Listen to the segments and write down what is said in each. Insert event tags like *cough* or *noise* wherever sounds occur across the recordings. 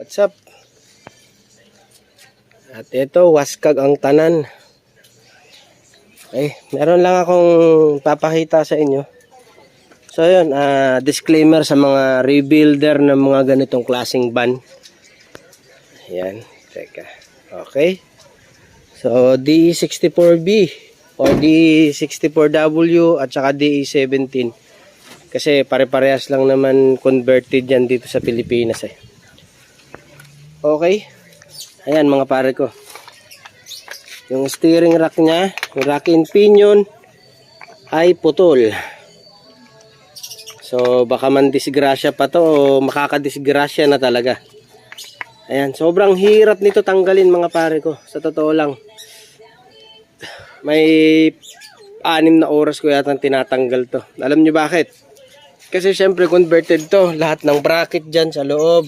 What's up? At ito, waskag ang tanan. Eh, meron lang akong papakita sa inyo. So yun, ah, disclaimer sa mga rebuilder ng mga ganitong klaseng van. Ayan, teka. Okay. So, DE64B or DE64W at saka DE17. Kasi pare-parehas lang naman converted yan dito sa Pilipinas eh. Okay. Ayan mga pare ko. Yung steering rack niya, yung rack and pinion ay putol. So baka man disgrasya pa to o makakadisgrasya na talaga. Ayan, sobrang hirap nito tanggalin mga pare ko. Sa totoo lang. May anim na oras ko yata tinatanggal to. Alam nyo bakit? Kasi syempre converted to. Lahat ng bracket dyan sa loob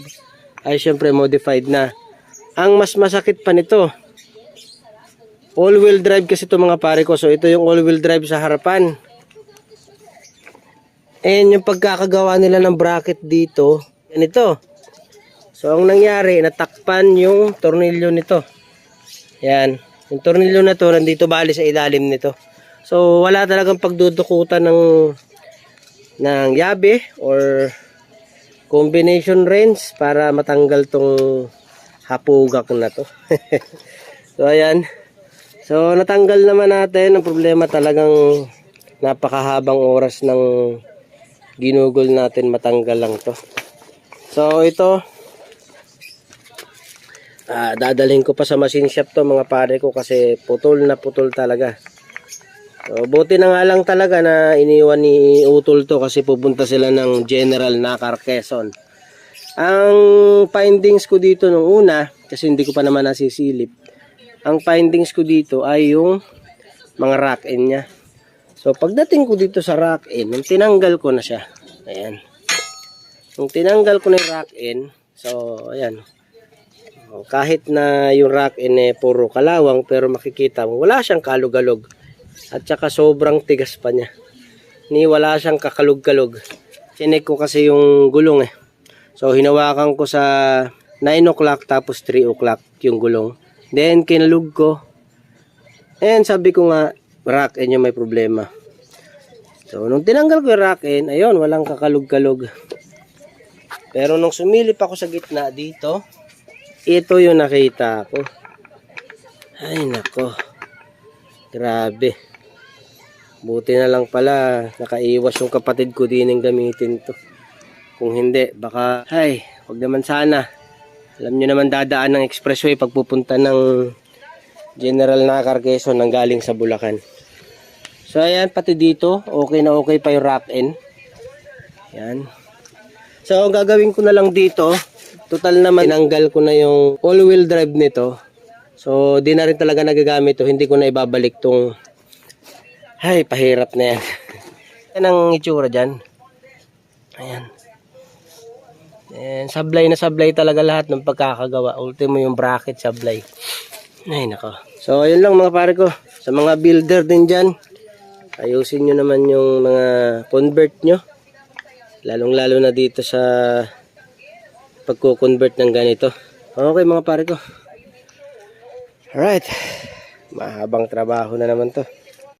ay syempre modified na. Ang mas masakit pa nito, all-wheel drive kasi to mga pare ko. So ito yung all-wheel drive sa harapan. And yung pagkakagawa nila ng bracket dito, yan ito. So ang nangyari, natakpan yung tornilyo nito. Yan. Yung tornilyo na to, nandito bali sa ilalim nito. So wala talagang pagdudukutan ng ng yabe or combination wrench para matanggal tong hapugak na to. *laughs* so ayan. So natanggal naman natin. Ang problema talagang napakahabang oras ng ginugol natin matanggal lang to. So ito ah, dadalhin ko pa sa machine shop to mga pare ko kasi putol na putol talaga. So, buti na nga lang talaga na iniwan ni Utol to kasi pupunta sila ng General Nakar Quezon. Ang findings ko dito nung una, kasi hindi ko pa naman nasisilip, ang findings ko dito ay yung mga rack end niya. So pagdating ko dito sa rack end, nung tinanggal ko na siya, ayan. Nung tinanggal ko na yung rack end, so ayan, Oh, kahit na yung rack end eh puro kalawang pero makikita mo wala siyang kalug-alog at saka sobrang tigas pa niya. Ni wala siyang kakalug-kalog chinek ko kasi yung gulong eh. So hinawakan ko sa 9 o'clock tapos 3 o'clock yung gulong. Then kinalug ko. And sabi ko nga rack end yung may problema. So nung tinanggal ko yung rack end ayun walang kakalug-kalog pero nung sumilip ako sa gitna dito ito yung nakita ko. Ay, nako. Grabe. Buti na lang pala, nakaiwas yung kapatid ko din ng gamitin to. Kung hindi, baka, ay, wag naman sana. Alam nyo naman dadaan ng expressway pagpupunta ng General Nakar Quezon nang galing sa Bulacan. So, ayan, pati dito, okay na okay pa yung rack end. Yan. So, ang gagawin ko na lang dito, total naman tinanggal ko na yung all-wheel drive nito. So, di na rin talaga nagagamit to. Hindi ko na ibabalik tong ay, pahirap na yan. *laughs* yan ang itsura dyan. Ayan. And sablay na sablay talaga lahat ng pagkakagawa. Ultimo yung bracket sablay. Ay, nako. So, ayun lang mga pare ko. Sa mga builder din dyan, ayusin nyo naman yung mga convert nyo. Lalong lalo na dito sa pagko-convert ng ganito. Okay mga pare ko. Alright. Mahabang trabaho na naman to.